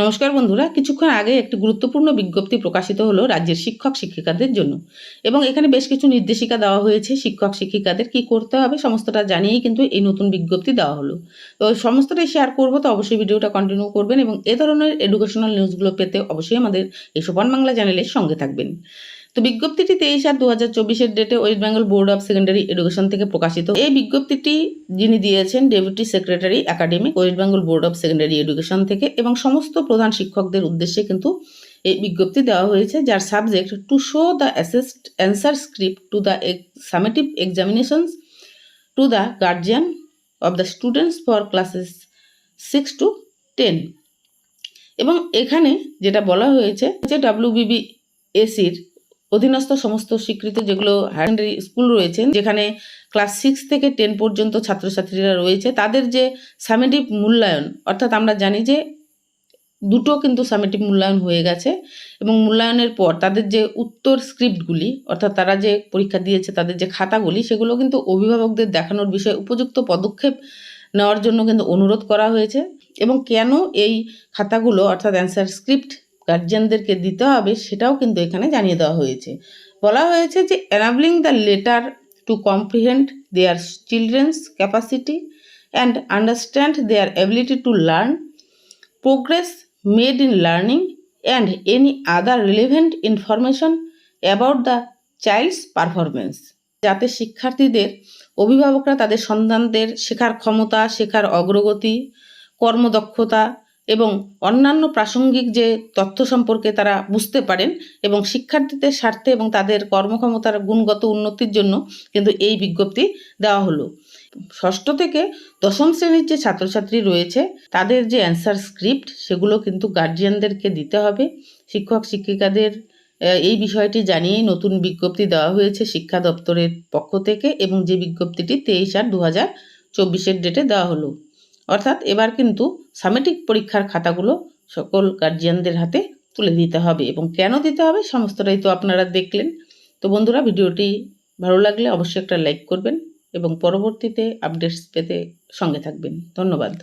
নমস্কার বন্ধুরা, কিছুক্ষণ আগে একটি গুরুত্বপূর্ণ বিজ্ঞপ্তি প্রকাশিত হলো রাজ্যের শিক্ষক শিক্ষিকাদের জন্য এবং এখানে বেশ কিছু নির্দেশিকা দেওয়া হয়েছে শিক্ষক শিক্ষিকাদের কি করতে হবে সমস্তটা জানিয়েই কিন্তু এই নতুন বিজ্ঞপ্তি দেওয়া হলো। তো সমস্তটাই শেয়ার করব, তো অবশ্যই ভিডিওটা কন্টিনিউ করবেন এবং এ ধরনের এডুকেশনাল নিউজগুলো পেতে অবশ্যই আমাদের এই সোপান বাংলা চ্যানেলের সঙ্গে থাকবেন। তো বিজ্ঞপ্তিটি তেইশ আট দু হাজার চব্বিশের ডেটে West Bengal board of secondary education থেকে প্রকাশিত। এই বিজ্ঞপ্তিটি যিনি দিয়েছেন deputy secretary academic West Bengal board of secondary education থেকে এবং সমস্ত প্রধান শিক্ষকদের উদ্দেশ্যে কিন্তু এই বিজ্ঞপ্তি দেওয়া হয়েছে, যার subject to show the assessed answer script to the summative examinations to the guardian of the students for classes six to ten এবং এখানে যেটা বলা হয়েছে যে ডাব্লিউবিবি এসির অধীনস্থ সমস্ত স্বীকৃত যেগুলো হায়ার স্কুল রয়েছে, যেখানে ক্লাস সিক্স থেকে টেন পর্যন্ত ছাত্রছাত্রীরা রয়েছে, তাদের যে সামেটিভ মূল্যায়ন, অর্থাৎ আমরা জানি যে দুটো কিন্তু সামেটিভ মূল্যায়ন হয়ে গেছে এবং মূল্যায়নের পর তাদের যে উত্তর স্ক্রিপ্টগুলি অর্থাৎ তারা যে পরীক্ষা দিয়েছে, তাদের যে খাতাগুলি, সেগুলো কিন্তু অভিভাবকদের দেখানোর বিষয়ে উপযুক্ত পদক্ষেপ নেওয়ার জন্য কিন্তু অনুরোধ করা হয়েছে এবং কেন এই খাতাগুলো, অর্থাৎ অ্যান্সার স্ক্রিপ্ট গার্জিয়ানদেরকে দিতে হবে সেটাও কিন্তু এখানে জানিয়ে দেওয়া হয়েছে। বলা হয়েছে যে enabling the latter to comprehend their children's capacity and understand their ability to learn progress made in learning and any other relevant information about the child's performance যাতে শিক্ষার্থীদের, অভিভাবকরা তাদের সন্তানদের শেখার ক্ষমতা, শেখার অগ্রগতি, কর্মদক্ষতা এবং অন্যান্য প্রাসঙ্গিক যে তথ্য সম্পর্কে তারা বুঝতে পারেন এবং শিক্ষার্থীদের স্বার্থে এবং তাদের কর্মক্ষমতার গুণগত উন্নতির জন্য কিন্তু এই বিজ্ঞপ্তি দেওয়া হলো। ষষ্ঠ থেকে দশম শ্রেণির যে ছাত্রছাত্রী রয়েছে, তাদের যে অ্যান্সার স্ক্রিপ্ট সেগুলো কিন্তু গার্জিয়ানদেরকে দিতে হবে। শিক্ষক, শিক্ষিকাদের এই বিষয়টি জানিয়েই নতুন বিজ্ঞপ্তি দেওয়া হয়েছে শিক্ষা দপ্তরের পক্ষ থেকে এবং যে বিজ্ঞপ্তিটি তেইশ আট দু হাজার চব্বিশের ডেটে দেওয়া হলো। অর্থাৎ এবার কিন্তু সামেটিক পরীক্ষার খাতাগুলো সকল গার্জিয়ানদের হাতে তুলে দিতে হবে এবং কেন দিতে হবে সমস্তটাই তো আপনারা দেখলেন। তো বন্ধুরা, ভিডিওটি ভালো লাগলে অবশ্যই একটা লাইক করবেন এবং পরবর্তীতে আপডেটস পেতে সঙ্গে থাকবেন। ধন্যবাদ।